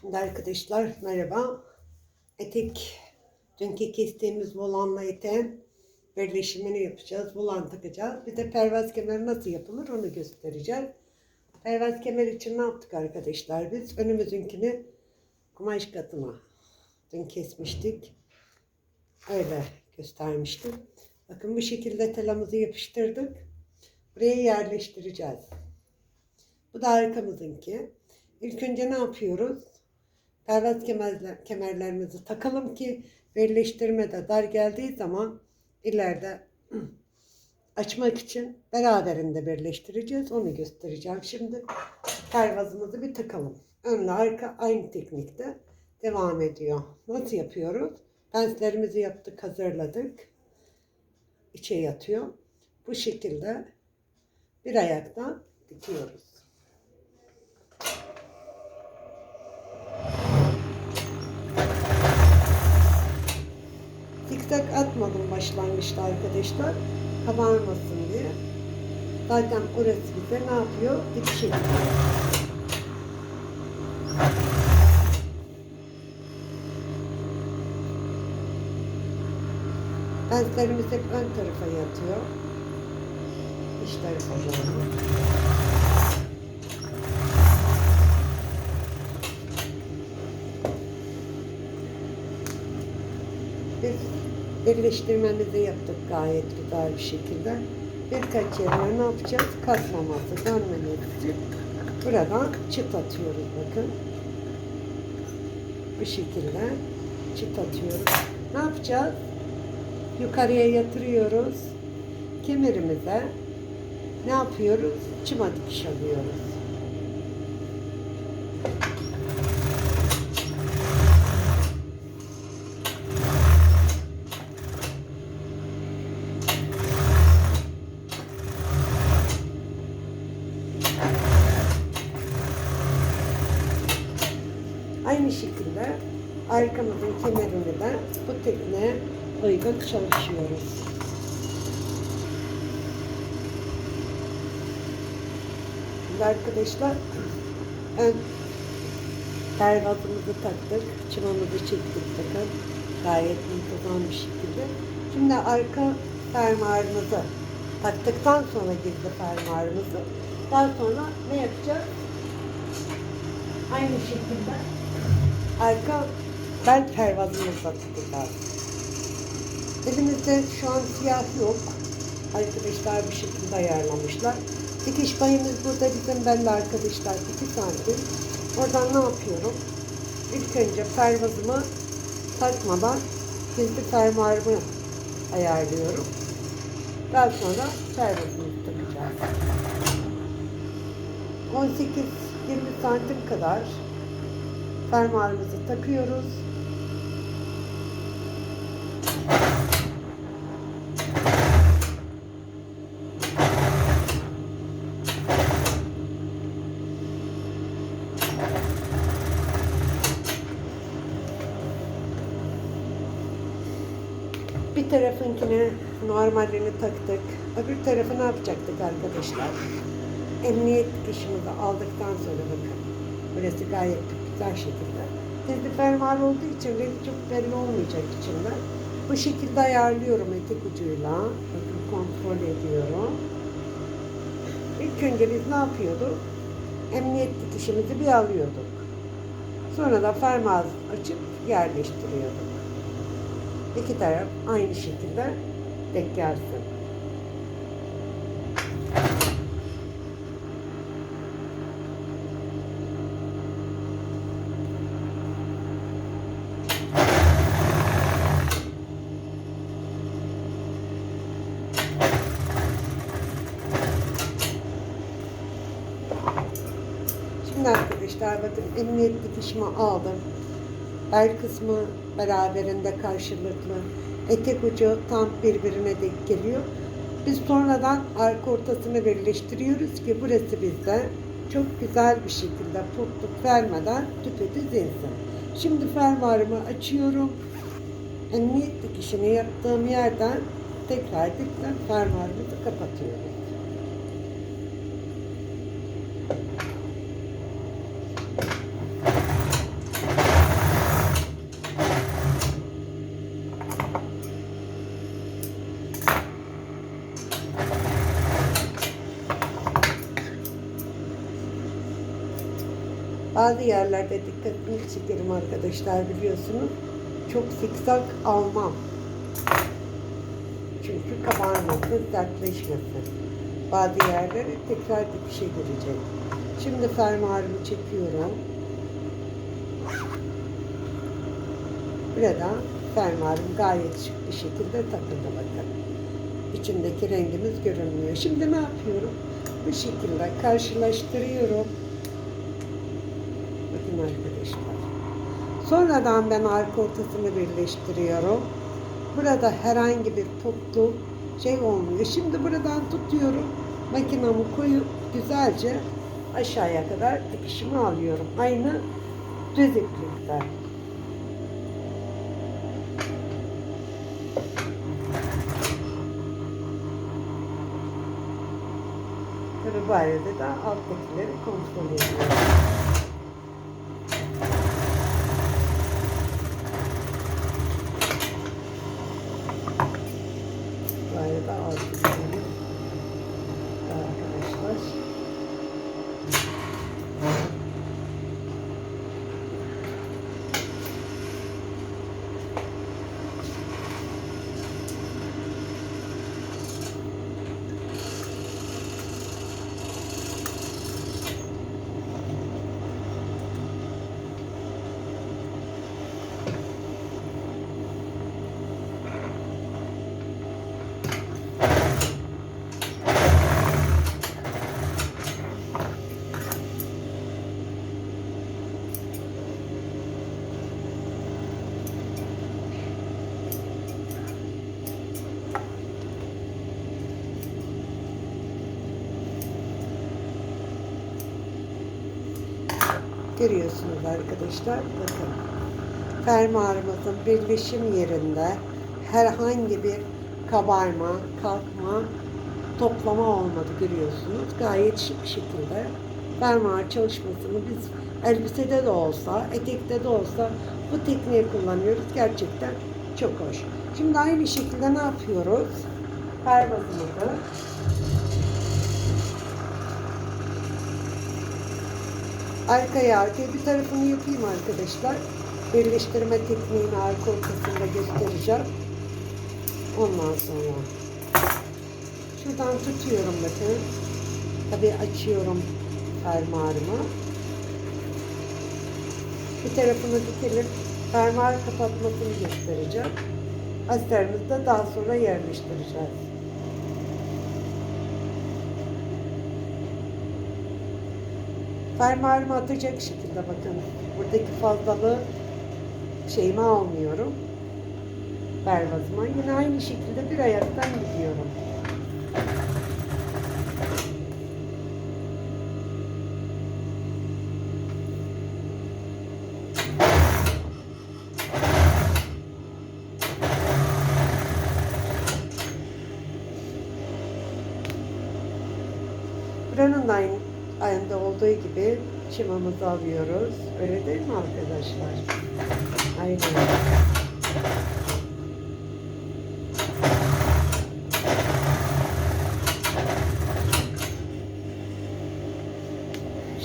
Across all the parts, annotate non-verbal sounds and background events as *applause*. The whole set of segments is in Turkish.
Şimdi arkadaşlar merhaba. Etek dünkü kestiğimiz volanla eteğin birleşimini yapacağız. Volan takacağız. Bir de pervaz kemeri nasıl yapılır onu göstereceğim. Pervaz kemer için ne yaptık arkadaşlar biz? Önümüzünkini kumaş katına dün kesmiştik. Öyle göstermiştim. Bakın bu şekilde telamızı yapıştırdık. Buraya yerleştireceğiz. Bu da arkamızınki. İlk önce ne yapıyoruz? Pervaz kemerler, kemerlerimizi takalım ki birleştirmede dar geldiği zaman ileride *clears throat* açmak için beraberinde birleştireceğiz. Onu göstereceğim. Şimdi pervazımızı bir takalım. Önle arka aynı teknikte devam ediyor. Nasıl yapıyoruz? Penslerimizi yaptık, hazırladık. İçe yatıyor. Bu şekilde bir ayaktan dikiyoruz. Zikzak atmadım başlangıçta arkadaşlar. Kabarmasın diye. Zaten orası bize ne yapıyor? Dikiş ediyor. Penslerimiz hep ön tarafa yatıyor. Tarafa doğru. Biz birleştirmemizi yaptık gayet güzel bir şekilde. Birkaç yerine ne yapacağız? Katlaması, dönmemesi buradan çıt atıyoruz bakın. Bu şekilde çıt atıyoruz. Ne yapacağız? Yukarıya yatırıyoruz. Kemerimize ne yapıyoruz? Çıma dikiş alıyoruz. Aynı şekilde arkamızın kemerini de bu tekniğe uygun çalışıyoruz. Arkadaşlar ön pervazımızı taktık, çımamızı çektik bakın gayet muntazam bir şekilde. Şimdi arka fermuarımızı taktıktan sonra gizli fermuarımızı daha sonra ne yapacağız? Aynı şekilde arka bel pervazımızı takacağız. Elimizde şu an siyah yok. Arkadaşlar bir şekilde ayarlamışlar. Dikiş payımız burada bizim belli arkadaşlar 2 santim. Oradan ne yapıyorum? İlk önce pervazımı takmadan gizli fermuarımı ayarlıyorum. Daha sonra pervazımızı takacağız. 18-20 santim kadar fermuarımızı takıyoruz. Bir tarafınkini normalini taktık. Öbür tarafı ne yapacaktık arkadaşlar? Emniyet dikişimizi aldıktan sonra bakın. Burası gayet güzel şekilde. Gizli fermuar olduğu için renk çok belli olmayacak içinde. Bu şekilde ayarlıyorum etek ucuyla. Bakın kontrol ediyorum. İlk önce biz ne yapıyorduk? Emniyet dikişimizi bir alıyorduk. Sonra da fermuar açıp yerleştiriyorduk. İki taraf aynı şekilde denk gelsin. Şimdi arkadaşlar bakın emniyet dikişimi aldım. El kısmı beraberinde karşılıklı. Etek ucu tam birbirine denk geliyor. Biz sonradan arka ortasını birleştiriyoruz ki burası bizde çok güzel bir şekilde putluk vermeden düpedüz insin. Şimdi fermuarımı açıyorum. Emniyet dikişini yaptığım yerden tekrar dikten fermuarımızı kapatıyoruz. Bazı yerlerde dikkatini çekerim arkadaşlar biliyorsunuz. Çok zikzak almam. Çünkü kabarmasın, sertleşmesin. Bazı yerlere tekrar dikişe girecek. Şimdi fermuarımı çekiyorum. Burada fermuarım gayet şık bir şekilde takıldı bakın. İçindeki rengimiz görünmüyor. Şimdi ne yapıyorum? Bu şekilde karşılaştırıyorum. Bakın arkadaşlar. Sonradan ben arka ortasını birleştiriyorum. Burada herhangi bir toplu şey olmuyor. Şimdi buradan tutuyorum. Makinamı koyup güzelce aşağıya kadar dikişimi alıyorum. Aynı düz iplikte. Tabii bu arada da alttakileri kontrol ediyorum. Bu arada alttakileri arkadaşlar. Görüyorsunuz arkadaşlar. Bakın. Fermuarımızın birleşim yerinde herhangi bir kabarma, kalkma, toplama olmadı görüyorsunuz. Gayet şık şekilde fermuar çalışmasını biz elbisede de olsa, etekte de olsa bu tekniği kullanıyoruz. Gerçekten çok hoş. Şimdi aynı şekilde ne yapıyoruz? Pervazımızı Arkaya arkaya bir tarafını yapayım arkadaşlar. Birleştirme tekniğini arka ortasında göstereceğim. Ondan sonra şuradan tutuyorum bakın. Tabii açıyorum fermuarımı. Bir tarafını dikelim. Fermuar kapatmasını göstereceğim. Astarımızı da daha sonra yerleştireceğiz. Fermuarımı atacak şekilde bakın. Buradaki fazlalığı şeyimi almıyorum. Pervazıma. Yine aynı şekilde bir ayaktan gidiyorum. Buranın da aynı, aynı olduğu gibi çimamızı alıyoruz. Öyle değil mi arkadaşlar? Aynen.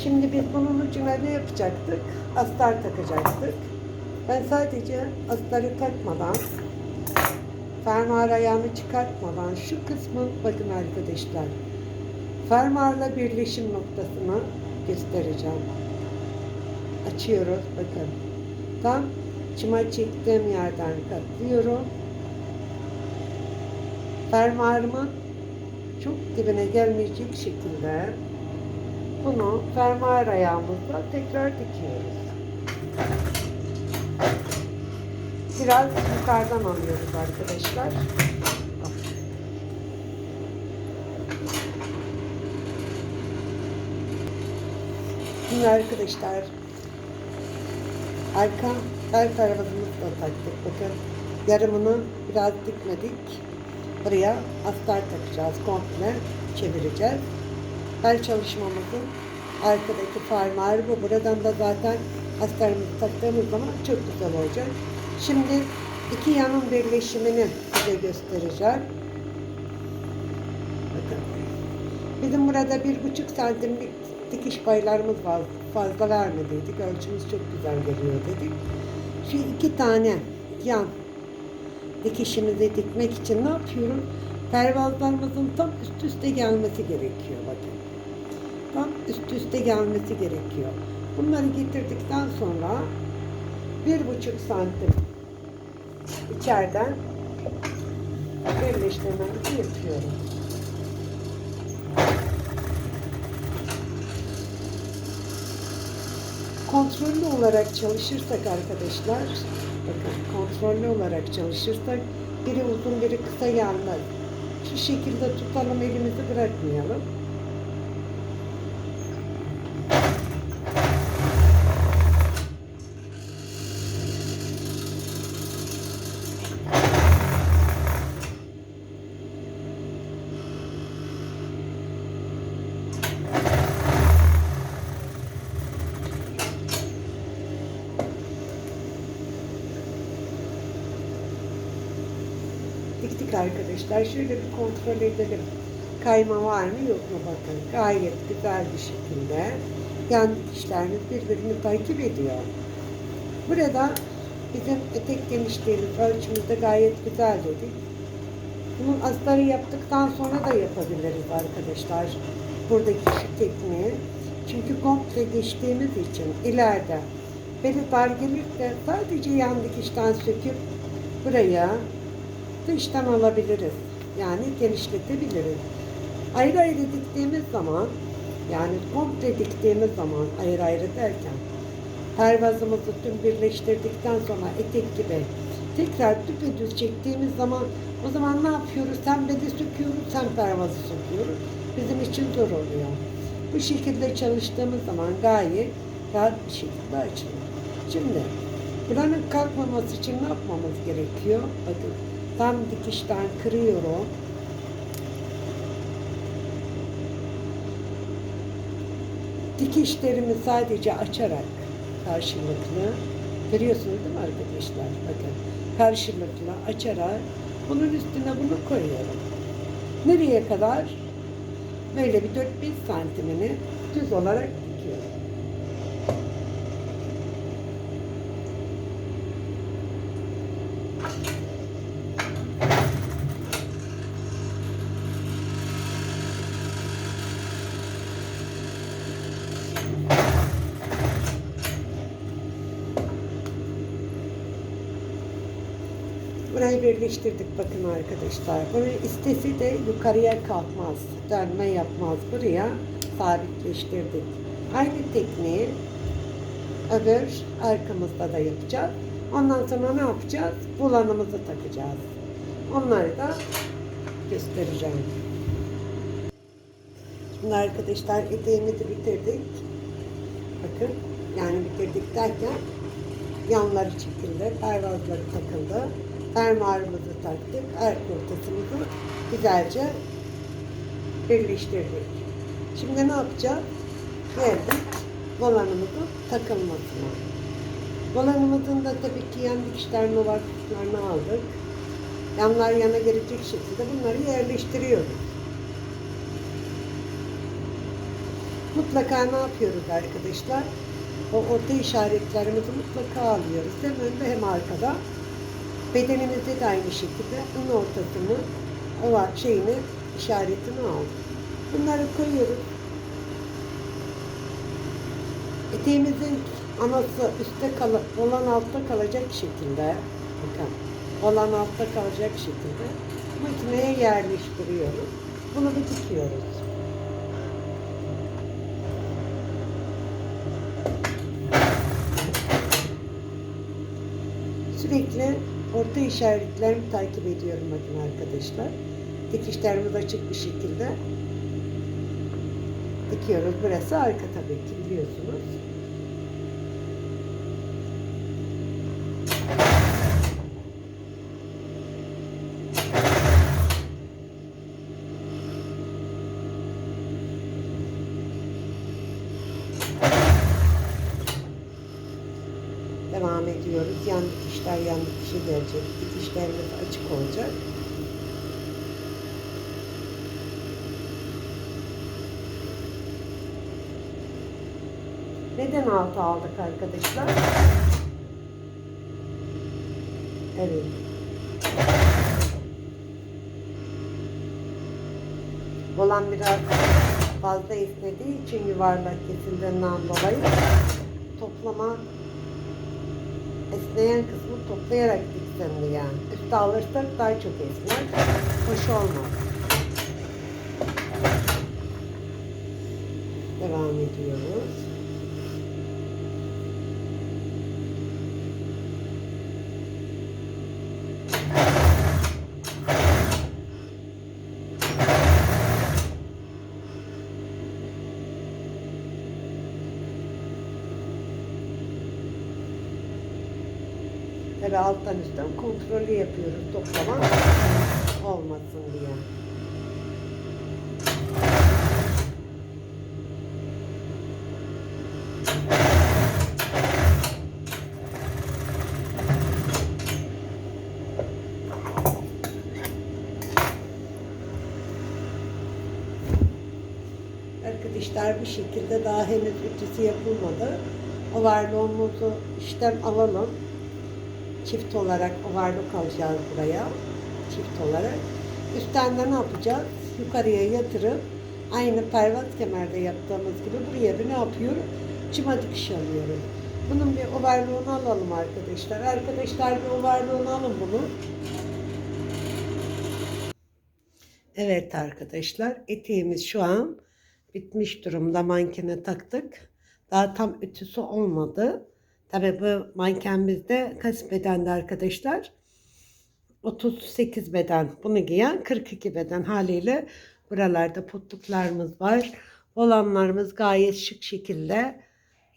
Şimdi biz bunun ucuna ne yapacaktık? Astar takacaktık. Ben sadece astarı takmadan, fermuar ayağını çıkartmadan şu kısmı bakın arkadaşlar. Fermuarla birleşim noktasını göstereceğim. Açıyoruz bakın. Tam çıma çektiğim yerden katlıyorum. Fermuarımın çok dibine gelmeyecek şekilde bunu fermuar ayağımızla tekrar dikiyoruz. Biraz yukarıdan alıyoruz arkadaşlar. Şimdi arkadaşlar arka her tarafımızı da taktık. Bakın yarımını biraz dikmedik. Buraya astar takacağız. Komple çevireceğiz. Her çalışmamızın Arkadaki fermuar bu. Buradan da zaten astarımızı taktığımız zaman çok güzel olacak. Şimdi iki yanın birleşimini size göstereceğim. Bakın. Bizim burada bir buçuk santimlik dikiş paylarımız var. Fazla vermediydik. Ölçümüz çok güzel geliyor dedik. Şu iki tane yan dikişimizi dikmek için ne yapıyorum? Pervazlarımızın tam üst üste gelmesi gerekiyor bakın. Tam üst üste gelmesi gerekiyor. Bunları getirdikten sonra bir buçuk santim içeriden birleştirmemizi yapıyorum. Kontrollü olarak çalışırsak arkadaşlar, bakın kontrollü olarak çalışırsak biri uzun biri kısa gelmez. Şu şekilde tutalım elimizi bırakmayalım. Arkadaşlar. Şöyle bir kontrol edelim. Kayma var mı yok mu bakın. Gayet güzel bir şekilde yan dikişlerimiz birbirini takip ediyor. Burada bizim etek genişliğimiz ölçümüzde gayet güzel dedik. Bunun astarı yaptıktan sonra da yapabiliriz arkadaşlar. Buradaki şu tekniği. Çünkü komple geçtiğimiz için ileride beli dar gelirse sadece yan dikişten söküp buraya dıştan alabiliriz. Yani genişletebiliriz. Ayrı ayrı diktiğimiz zaman yani komple diktiğimiz zaman ayrı ayrı derken pervazımızı tüm birleştirdikten sonra etek gibi tekrar düpedüz çektiğimiz zaman o zaman ne yapıyoruz? Hem bedi söküyoruz hem pervazı söküyoruz. Bizim için zor oluyor. Bu şekilde çalıştığımız zaman gayet rahat bir şekilde açılır. Şimdi buranın kalkmaması için ne yapmamız gerekiyor? Bakın tam dikişten kırıyorum. Dikişlerimi sadece açarak karşılıklı görüyorsunuz değil mi arkadaşlar? Bakın karşılıklı açarak bunun üstüne bunu koyuyorum. Nereye kadar? Böyle bir 4-5 santimini düz olarak birleştirdik bakın arkadaşlar. Bunu istesi de yukarıya kalkmaz. Dönme yapmaz. Buraya sabitleştirdik. Aynı tekniği öbür arkamızda da yapacağız. Ondan sonra ne yapacağız? Bulanımızı takacağız. Onları da göstereceğim. Şimdi arkadaşlar eteğimizi bitirdik. Bakın yani bitirdik derken yanları çekildi, pervazları takıldı. Fermuarımızı taktık, ayak ortasımızı güzelce birleştirdik. Şimdi ne yapacağız? Geldik volanımızın takılmasına. Volanımızın da tabii ki yan dikişlerini var aldık. Yanlar yana gelecek şekilde bunları yerleştiriyoruz. Mutlaka ne yapıyoruz arkadaşlar? O orta işaretlerimizi mutlaka alıyoruz. Hem önde hem arkada. Bedenimizde de aynı şekilde ön ortasını, o var şeyini, işaretini aldık. Bunları koyuyoruz. Eteğimizin anası üstte kalıp olan altta kalacak şekilde bakın olan altta kalacak şekilde makineye yerleştiriyoruz. Bunu bir dikiyoruz. orta işaretlerimi takip ediyorum bakın arkadaşlar. Dikişlerimiz açık bir şekilde dikiyoruz. Burası arka tabii ki biliyorsunuz. devam ediyoruz. Yan dikişler yan dikişi gelecek. Dikişlerimiz açık olacak. Neden altı aldık arkadaşlar? Evet. Olan biraz fazla esnediği için yuvarlak kesildiğinden dolayı toplama esneyen kısmı toplayarak diksendi yani. Üste alırsak daha çok esner. Hoş olmaz. Devam ediyoruz. Tabi alttan üstten kontrolü yapıyoruz toplama olmasın diye. Arkadaşlar bir şekilde daha henüz ütüsü yapılmadı. Overlock'umuzu işten alalım. Çift olarak overlock alacağız buraya. Çift olarak. Üstten de ne yapacağız? Yukarıya yatırıp aynı pervaz kemerde yaptığımız gibi buraya bir ne yapıyoruz? Çıma dikiş alıyoruz. Bunun bir overlock'unu alalım arkadaşlar. Arkadaşlar bir overlock'unu alın bunu. Evet arkadaşlar eteğimiz şu an bitmiş durumda mankene taktık. Daha tam ütüsü olmadı. Tabi bu manken bizde kaç bedende arkadaşlar? 38 beden. Bunu giyen 42 beden haliyle buralarda putluklarımız var. Olanlarımız gayet şık şekilde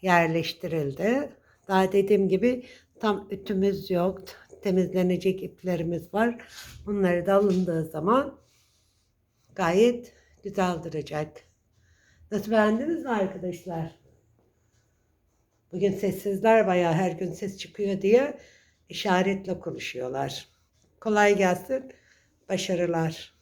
yerleştirildi. Daha dediğim gibi tam ütümüz yok. Temizlenecek iplerimiz var. Bunları da alındığı zaman gayet güzel duracak. Nasıl beğendiniz mi arkadaşlar? Bugün sessizler bayağı her gün ses çıkıyor diye işaretle konuşuyorlar. Kolay gelsin. Başarılar.